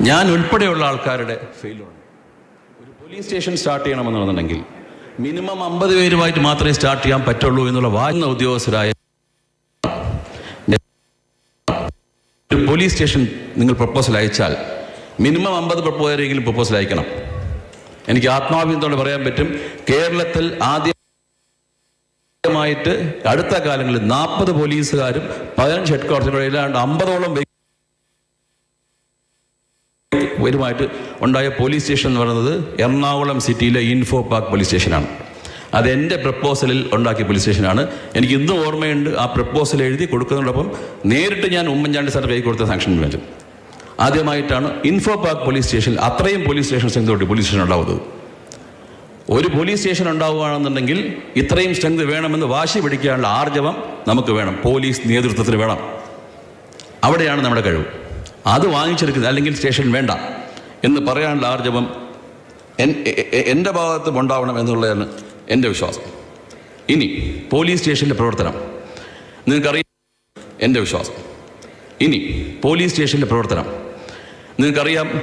ഞാൻ ഉൾപ്പെടെയുള്ള ആൾക്കാരുടെ ഫെയിലാണ് ഒരു പോലീസ് സ്റ്റേഷൻ സ്റ്റാർട്ട് ചെയ്യണമെന്നുണ്ടെങ്കിൽ മിനിമം അമ്പത് പേരുമായിട്ട് മാത്രമേ സ്റ്റാർട്ട് ചെയ്യാൻ പറ്റുള്ളൂ എന്നുള്ള വാങ്ങുന്ന ഉദ്യോഗസ്ഥരായ ഒരു പോലീസ് സ്റ്റേഷൻ നിങ്ങൾ പ്രപ്പോസൽ അയച്ചാൽ മിനിമം അമ്പത് പേരെങ്കിലും പ്രപ്പോസൽ അയക്കണം. എനിക്ക് ആത്മാഭിമാനത്തോടെ പറയാൻ പറ്റും കേരളത്തിൽ ആദ്യമായിട്ട് അടുത്ത കാലങ്ങളിൽ നാൽപ്പത് പോലീസുകാരും പതിനഞ്ച് ഹെഡ് ഇല്ലാണ്ട് അമ്പതോളം വരുമായിട്ട് ഉണ്ടായ പോലീസ് സ്റ്റേഷൻ എന്ന് പറയുന്നത് എറണാകുളം സിറ്റിയിലെ ഇൻഫോ പാർക്ക് പോലീസ് സ്റ്റേഷനാണ്. അത് എന്റെ പ്രപ്പോസലിൽ ഉണ്ടാക്കിയ പോലീസ് സ്റ്റേഷനാണ്. എനിക്ക് ഇന്നും ഓർമ്മയുണ്ട് ആ പ്രപ്പോസൽ എഴുതി കൊടുക്കുന്നതോടൊപ്പം നേരിട്ട് ഞാൻ ഉമ്മൻചാണ്ടി സാറിന് കൈ കൊടുത്ത സാങ്ഷൻ വേണ്ടി ആദ്യമായിട്ടാണ് ഇൻഫോ പാർക്ക് പോലീസ് സ്റ്റേഷനിൽ അത്രയും പോലീസ് സ്റ്റേഷൻ സ്ട്രെങ്തോട്ട് പോലീസ് സ്റ്റേഷൻ ഉണ്ടാവുന്നത്? ഒരു പോലീസ് സ്റ്റേഷൻ ഉണ്ടാവുകയാണെന്നുണ്ടെങ്കിൽ ഇത്രയും സ്ട്രെങ്ത് വേണമെന്ന് വാശി പിടിക്കാനുള്ള ആർജവം നമുക്ക് വേണം. പോലീസ് നേതൃത്വത്തിന് വേണം. അവിടെയാണ് നമ്മുടെ കഴിവ്. അത് വാങ്ങിച്ചെടുക്കുന്നത് അല്ലെങ്കിൽ സ്റ്റേഷൻ വേണ്ട എന്ന് പറയാനുള്ള ആർജവം എന്റെ ഭാഗത്തും ഉണ്ടാവണം എന്നുള്ളതാണ് എന്റെ വിശ്വാസം. ഇനി പോലീസ് സ്റ്റേഷനിലെ പ്രവർത്തനം. നിങ്ങൾക്കറിയാം എന്റെ വിശ്വാസം. ഇനി പോലീസ് സ്റ്റേഷനിലെ പ്രവർത്തനം. നിങ്ങൾക്കറിയാം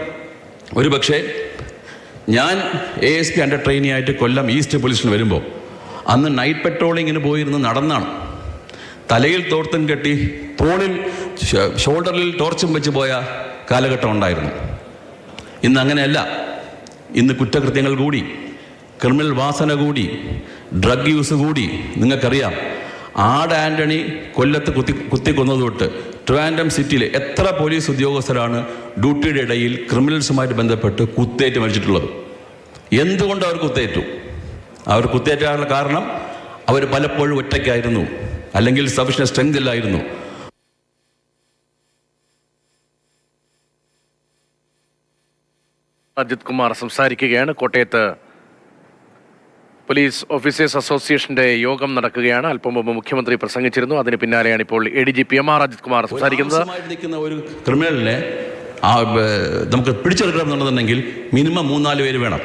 ഒരു പക്ഷേ ഞാൻ A S P under trainee ആയിട്ട് കൊല്ലം ഈസ്റ്റ് പോലീസിന് വരുമ്പോൾ അന്ന് നൈറ്റ് പെട്രോളിങ്ങിന് പോയിരുന്ന് നടന്നാണ്. തലയിൽ തോർത്തും കെട്ടി ഷ- ഷോൾഡറിൽ ടോർച്ചും വെച്ച് പോയ കാലഘട്ടം ഉണ്ടായിരുന്നു. ഇന്ന് അങ്ങനെയല്ല. ഇന്ന് കുറ്റകൃത്യങ്ങൾ കൂടി ക്രിമിനൽ വാസന കൂടി ഡ്രഗ് യൂസ് കൂടി. നിങ്ങൾക്കറിയാം ആട് ആന്റണി കൊല്ലത്ത് കുത്തി കുത്തിക്കൊന്നത് തൊട്ട് ട്രിവാൻഡം സിറ്റിയിൽ എത്ര പോലീസ് ഉദ്യോഗസ്ഥരാണ് ഡ്യൂട്ടിയുടെ ഇടയിൽ ക്രിമിനൽസുമായിട്ട് ബന്ധപ്പെട്ട് കുത്തേറ്റ് മരിച്ചിട്ടുള്ളത്. എന്തുകൊണ്ട് അവർ കുത്തേറ്റു? അവർ കുത്തേറ്റാനുള്ള കാരണം അവർ പലപ്പോഴും ഒറ്റയ്ക്കായിരുന്നു. അല്ലെങ്കിൽ സഫീഷ്യൻ സ്ട്രെങ്ത് ഇല്ലായിരുന്നു. അജിത് കുമാർ സംസാരിക്കുകയാണ്. കോട്ടയത്ത് പോലീസ് ഓഫീസേഴ്സ് അസോസിയേഷന്റെ യോഗം നടക്കുകയാണ്. അല്പം മുമ്പ് മുഖ്യമന്ത്രി പ്രസംഗിച്ചിരുന്നു. അതിന് പിന്നാലെയാണ് ഇപ്പോൾ A D G P M R Ajith Kumar സംസാരിക്കുന്നത്. ഒരു ക്രിമിനലിനെ ആ, നമുക്ക് പിടിച്ചെടുക്കണം എന്നുണ്ടെന്നുണ്ടെങ്കിൽ മിനിമം മൂന്നാൽ പേര് വേണം.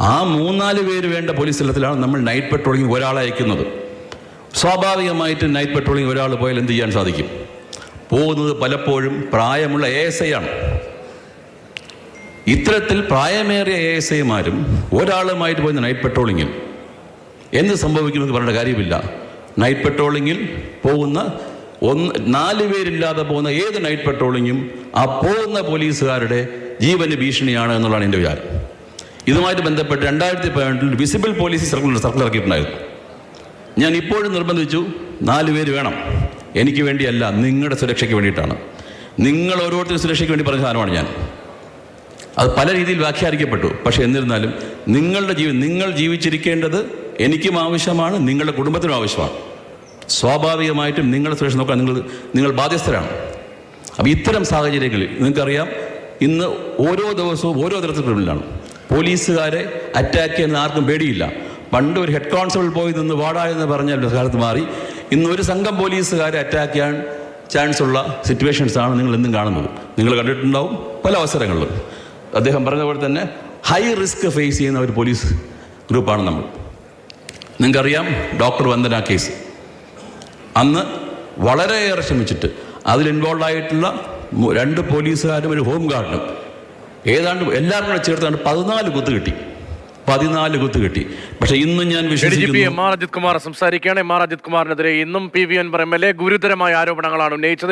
ആ മൂന്നാൽ പേര് വേണ്ട പോലീസ് സ്ഥലത്തിലാണ് നമ്മൾ നൈറ്റ് പെട്രോളിംഗ് ഒരാളെ അയക്കുന്നത്. സ്വാഭാവികമായിട്ട് നൈറ്റ് പെട്രോളിംഗ് ഒരാൾ പോയാൽ എന്ത് ചെയ്യാൻ സാധിക്കും? പോകുന്നത് പലപ്പോഴും പ്രായമുള്ള എ എസ് ഐ ആണ്. ഇത്തരത്തിൽ പ്രായമേറിയ എ എസ് ഐമാരും ഒരാളുമായിട്ട് പോയി നൈറ്റ് പെട്രോളിങ്ങിൽ. എന്ത് സംഭവിക്കുമെന്ന് പറയേണ്ട കാര്യമില്ല. നൈറ്റ് പെട്രോളിങ്ങിൽ പോകുന്ന ഒന്ന് നാല് പേരില്ലാതെ പോകുന്ന ഏത് നൈറ്റ് പെട്രോളിങ്ങും ആ പോകുന്ന പോലീസുകാരുടെ ജീവന് ഭീഷണിയാണ് എന്നുള്ളതാണ് എന്റെ വിചാരം. ഇതുമായിട്ട് ബന്ധപ്പെട്ട് രണ്ടായിരത്തി പതിനെട്ടിൽ വിസിബിൾ പോലീസ് സർക്കിൾ സർക്കിൾ ഇറക്കിയിട്ടുണ്ടായിരുന്നു. ഞാൻ ഇപ്പോഴും നിർബന്ധിച്ചു നാല് പേര് വേണം. എനിക്ക് വേണ്ടിയല്ല നിങ്ങളുടെ സുരക്ഷയ്ക്ക് വേണ്ടിയിട്ടാണ്. നിങ്ങൾ ഓരോരുത്തരും സുരക്ഷയ്ക്ക് വേണ്ടി പറഞ്ഞ സാധനമാണ് ഞാൻ. അത് പല രീതിയിൽ വ്യാഖ്യാനിക്കപ്പെട്ടു. പക്ഷെ എന്നിരുന്നാലും നിങ്ങളുടെ ജീവി നിങ്ങൾ ജീവിച്ചിരിക്കേണ്ടത് എനിക്കും ആവശ്യമാണ് നിങ്ങളുടെ കുടുംബത്തിനും ആവശ്യമാണ്. സ്വാഭാവികമായിട്ടും നിങ്ങളെ സുരക്ഷ നോക്കാൻ നിങ്ങൾ നിങ്ങൾ ബാധ്യസ്ഥരാണ്. അപ്പോൾ ഇത്തരം സാഹചര്യങ്ങളിൽ നിങ്ങൾക്കറിയാം ഇന്ന് ഓരോ ദിവസവും ഓരോ തരത്തിൽ ക്രിമിനലാണ്. പോലീസുകാരെ അറ്റാക്ക് ചെയ്യുന്ന ആർക്കും പേടിയില്ല. പണ്ട് ഒരു ഹെഡ് കോൺസ്റ്റബിൾ പോയി നിന്ന് വാടാ എന്ന് പറഞ്ഞാൽ കാലത്ത് മാറി. ഇന്ന് ഒരു സംഘം പോലീസുകാരെ അറ്റാക്ക് ചെയ്യാൻ ചാൻസ് ഉള്ള സിറ്റുവേഷൻസാണ് നിങ്ങൾ എന്നും കാണുന്നത്. നിങ്ങൾ കണ്ടിട്ടുണ്ടാവും പല അവസരങ്ങളിലും. അദ്ദേഹം പറഞ്ഞ പോലെ തന്നെ ഹൈ റിസ്ക് ഫേസ് ചെയ്യുന്ന ഒരു പോലീസ് ഗ്രൂപ്പാണ് നമ്മൾ. നിങ്ങൾക്കറിയാം ഡോക്ടർ വന്ദന കേസ് അന്ന് വളരെയേറെ ശ്രമിച്ചിട്ട് അതിൽ ഇൻവോൾവ് ആയിട്ടുള്ള രണ്ട് പോലീസുകാരും ഒരു ഹോം ഗാർഡിനും ഏതാണ്ട് എല്ലാവരും കൂടെ ചേർത്താണ് പതിനാല് കുത്ത് കിട്ടി. പതിനാല് കുത്ത് കിട്ടി. പക്ഷെ ഇന്നും ഞാൻ വിശ്വസിക്കുന്നു എം ആർ അജിത് കുമാർ സംസാരിക്കുകയാണ്. എം ആർ അജിത് കുമാറിനെതിരെ ഇന്നും P V N M L A ഗുരുതരമായ ആരോപണങ്ങളാണ് ഉന്നയിച്ചത്.